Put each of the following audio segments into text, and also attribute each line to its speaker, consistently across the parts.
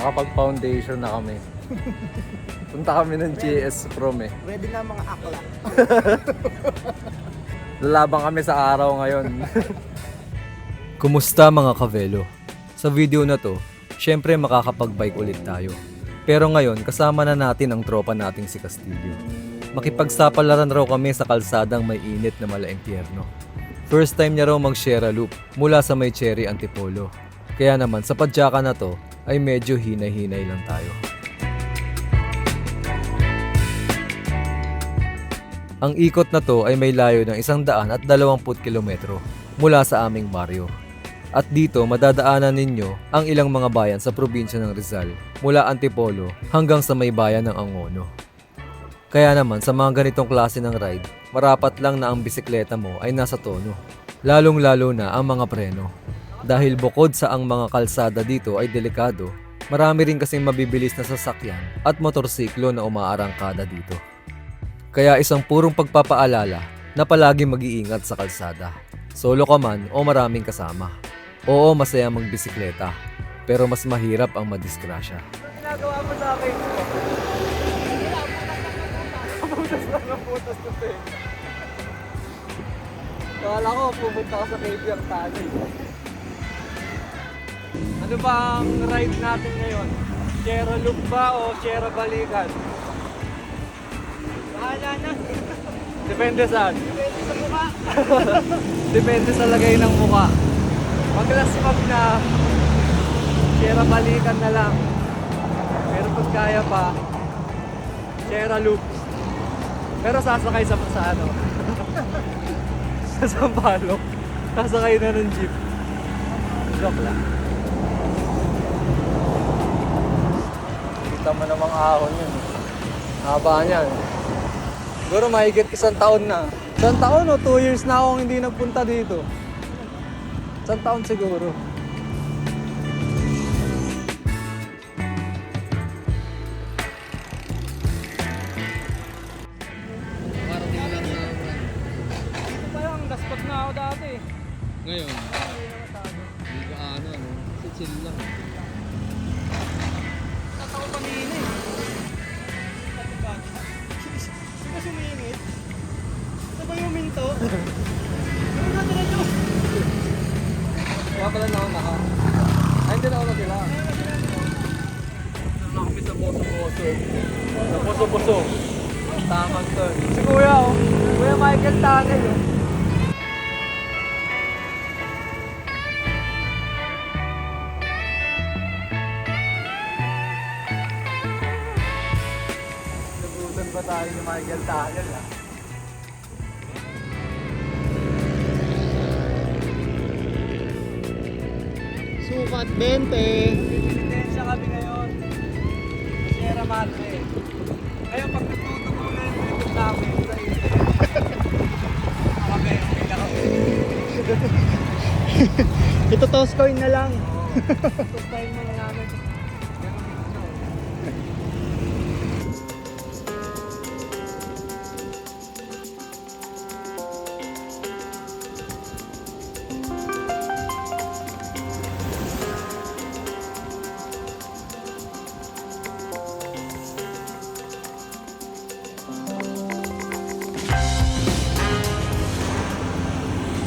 Speaker 1: Nakapag-foundation na kami. Punta kami ng GS Prom eh.
Speaker 2: Ready na mga akla.
Speaker 1: Lalabang kami sa araw ngayon.
Speaker 3: Kumusta mga kavelo? Sa video na to, syempre makakapag-bike ulit tayo. Pero ngayon, kasama na natin ang tropa nating si Castillo. Makipagsapalaran raw kami sa kalsadang may init na mala impyerno. First time niya raw mag-share a loop mula sa may cherry antipolo. Kaya naman sa padyaka na to ay medyo hinay-hinay lang tayo. Ang ikot na to ay may layo ng isang daan at dalawamput kilometro mula sa aming baryo. At dito madadaanan ninyo ang ilang mga bayan sa probinsya ng Rizal mula Antipolo hanggang sa may bayan ng Angono. Kaya naman sa mga ganitong klase ng ride, marapat lang na ang bisikleta mo ay nasa tono. Lalong-lalo na ang mga preno. Dahil bukod sa ang mga kalsada dito ay delikado, marami rin kasing mabibilis na sasakyan at motorsiklo na umaarangkada dito. Kaya isang purong pagpapaalala na palagi mag-iingat sa kalsada. Solo ka man o maraming kasama. Oo, masaya magbisikleta. Pero mas mahirap ang madisgrasya.
Speaker 1: ginagawa mo sa akin? Putas lang ang. Kala ko, pupunta ka sa yung tali. Ano ba ang ride natin ngayon? Sierra Loop ba o Sierra Balikan?
Speaker 2: Bahala na.
Speaker 1: Depende saan.
Speaker 2: Pwede sa mukha.
Speaker 1: Depende sa lagay ng muka. Pag last map na, Sierra Balikan na lang. Pero pag kaya pa, Sierra Loop. Pero sasakay sa, sa ano? sa Sampaloc. Sasakay na ng jeep. Joke lang. Mo namang ahon yun. Haba niyan. Siguro mahigit isang taon na. Isang taon o two years na akong hindi nagpunta dito. Isang taon siguro.
Speaker 3: Ngayon, hindi ka ano, ano, si chill lang.
Speaker 1: Michael Tangel, oh. Nagutan ba tayo ni Michael Tangel, ah?
Speaker 2: Sukat 20.
Speaker 1: Resistensya kami ngayon. Sierra Madre.
Speaker 2: Ito toss coin na lang.
Speaker 1: Tapos tayo muna namin.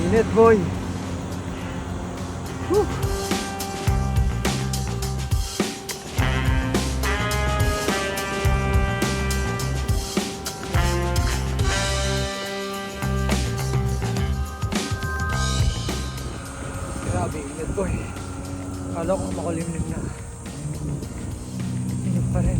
Speaker 1: Init boy. Kala ko makulimlim na. Init pa rin.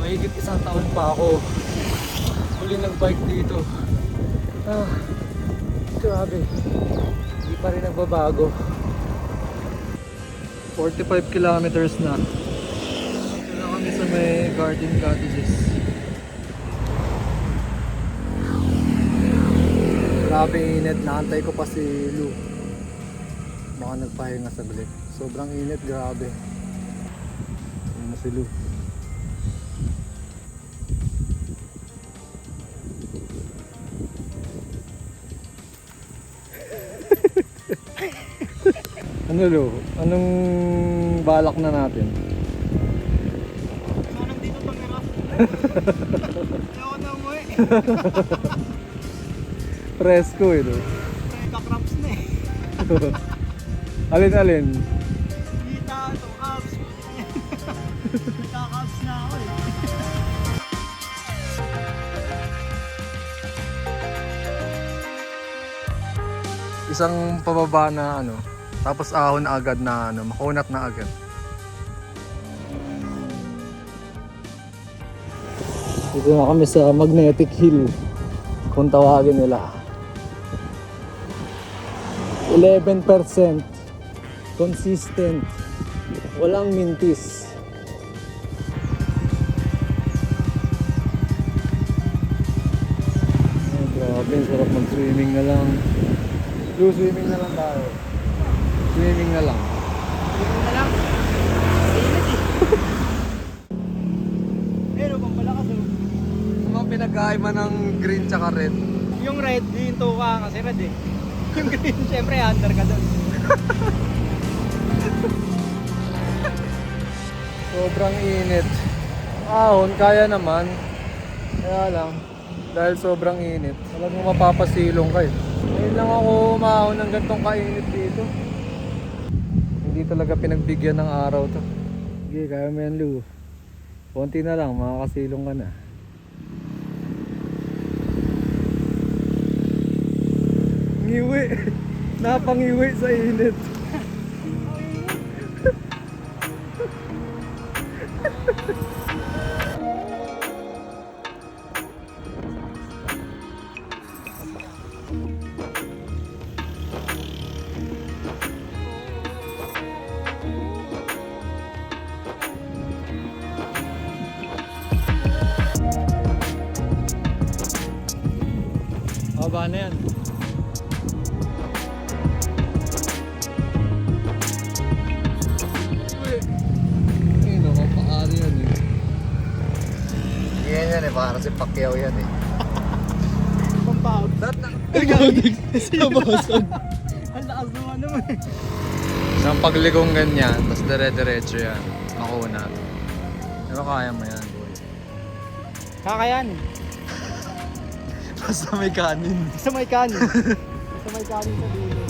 Speaker 1: Mahigit isang taon pa ako. Huli nag-bike dito. Ah, grabe. Hindi pa rin nagbabago. 45 kilometers na. Dito na kami sa may garden cottages. Grabe init. Naantay ko pa si Lou. Baka nagpahinga saglit. Sobrang init, grabe. Ayun na si Lou. Ano Lou? Anong balak na natin?
Speaker 2: So, nandito tumira. Ayoko na umuwi.
Speaker 1: Presko eh, Lou.
Speaker 2: Nagka-cramps na eh.
Speaker 1: Alin-alin?
Speaker 2: Kita, ito, abs. Nagka-abs na ako eh.
Speaker 1: isang pababa na ano, tapos ahon na agad na ano, makunat na agad. Dito na kami sa Magnetic Hill, kung tawagin nila. 11% consistent, walang mintis. Ay, grabe, sarap mag-swimming na lang. Do swimming na lang tayo. Swimming na lang.
Speaker 2: Yun na lang. Init eh. Pero kung malakas oh.
Speaker 1: Ano mga pinagkaiba ng green tsaka red?
Speaker 2: Yung red, yung tuka kasi red eh. Yung green, syempre under ka doon.
Speaker 1: Sobrang init. Ahon, kaya naman. Kaya lang, dahil sobrang init, talagang mapapasilong kayo. Ngayon lang ako umahon ng gantong kainit dito. Hindi talaga pinagbigyan ng araw to. Sige, kaya mo yan, Lu. Konti na lang, makakasilong ka na. Ngiwi. Napangiwi sa init. Haba na yan. Ay, naku, paano yan eh. Yan yan eh, para si Pacquiao yan eh.
Speaker 2: Pampahog.
Speaker 1: Dat na.
Speaker 2: Sabasag. Ang lakas naman naman eh.
Speaker 1: Isang pagligong ganyan, tapos dire-diretso yan. Makuna. Pero kaya mo yan, boy.
Speaker 2: Kakayanin.
Speaker 1: Basta may kanin.
Speaker 2: Sa may kanin. Sa may kanin sa dulo.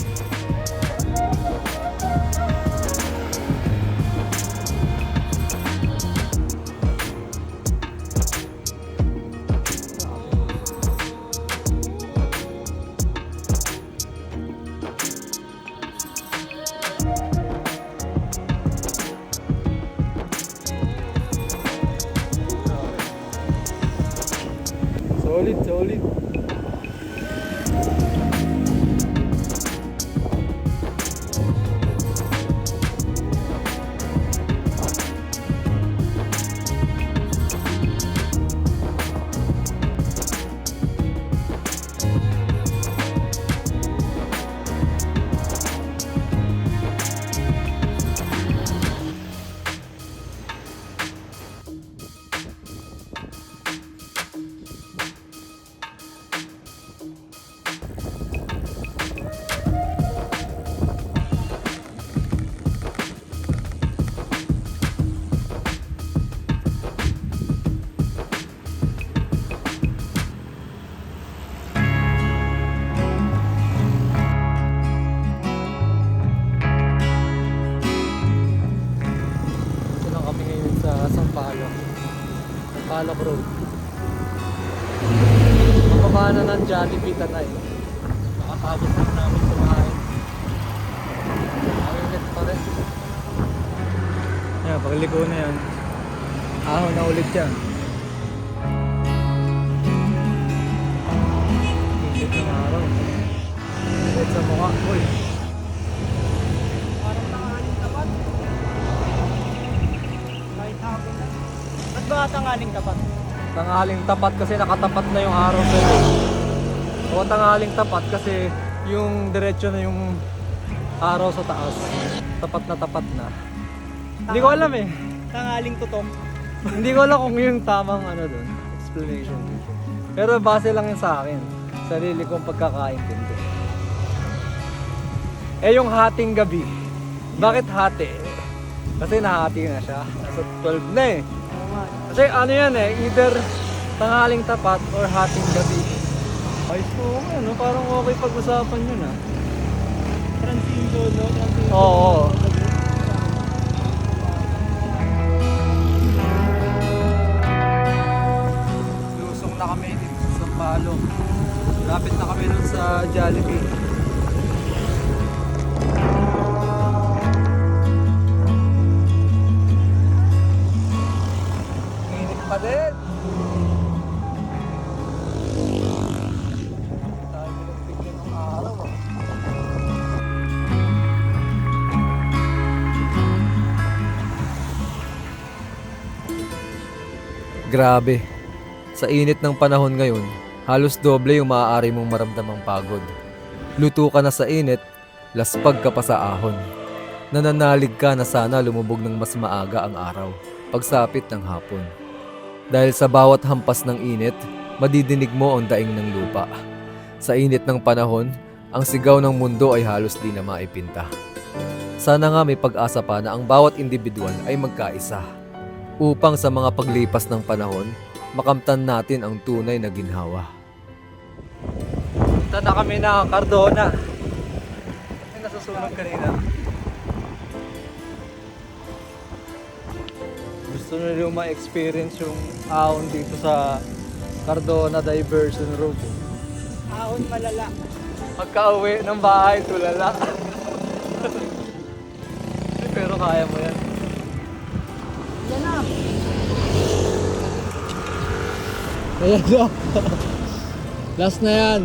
Speaker 1: Solid, solid. Na namin kumain. Ang init pa rin. Yan, pagliko na yan. Ahon na ulit yan. Init ng araw. Init sa mukha. Uy.
Speaker 2: Parang tangaling tapat. Kahit hapon na. Ba't ba tangaling tapat?
Speaker 1: Tanghaling tapat kasi nakatapat na yung araw sa O tanghaling tapat kasi yung diretso na yung araw sa taas. Tapat na tapat na. Hindi ko alam eh.
Speaker 2: Tangaling tutok.
Speaker 1: Hindi ko alam kung yung tamang ano dun, explanation. Pero base lang yun sa akin. Sarili kong pagkakaintindi. Eh yung hating gabi. Bakit hati? Kasi nahati na siya. Nasa 12 na eh. Kasi ano yan eh, either tanghaling tapat or hating gabi. Ay, so ano, parang okay pag-usapan yun ah.
Speaker 2: Transindo, no? Transindo.
Speaker 1: Oo. Lusong na kami dito sa Sampaloc. Lapit na kami nun sa Jollibee.
Speaker 3: Grabe. Sa init ng panahon ngayon, halos doble yung maaari mong maramdamang pagod. Luto ka na sa init, laspag ka pa sa ahon. Nananalig ka na sana lumubog ng mas maaga ang araw, pagsapit ng hapon. Dahil sa bawat hampas ng init, madidinig mo ang daing ng lupa. Sa init ng panahon, ang sigaw ng mundo ay halos di na maipinta. Sana nga may pag-asa pa na ang bawat individual ay magkaisa upang sa mga paglipas ng panahon, makamtan natin ang tunay na ginhawa.
Speaker 1: Punta na kami na Cardona. Ay, nasusunog kanina. Gusto nyo yung ma-experience yung ahon dito sa Cardona Diversion Road.
Speaker 2: Ahon malala.
Speaker 1: Pagka uwi ng bahay, tulala. Pero kaya mo yan. Ayan na. Last na yan.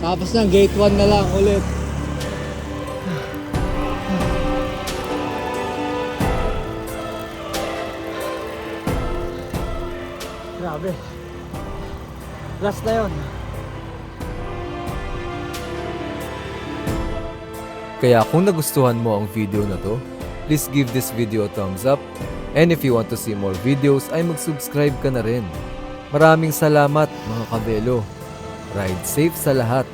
Speaker 1: Tapos na, gate 1 na lang ulit. Grabe. Last na yon.
Speaker 3: Kaya kung nagustuhan mo ang video na to, please give this video a thumbs up. And if you want to see more videos, ay mag-subscribe ka na rin. Maraming salamat mga kabelo. Ride safe sa lahat.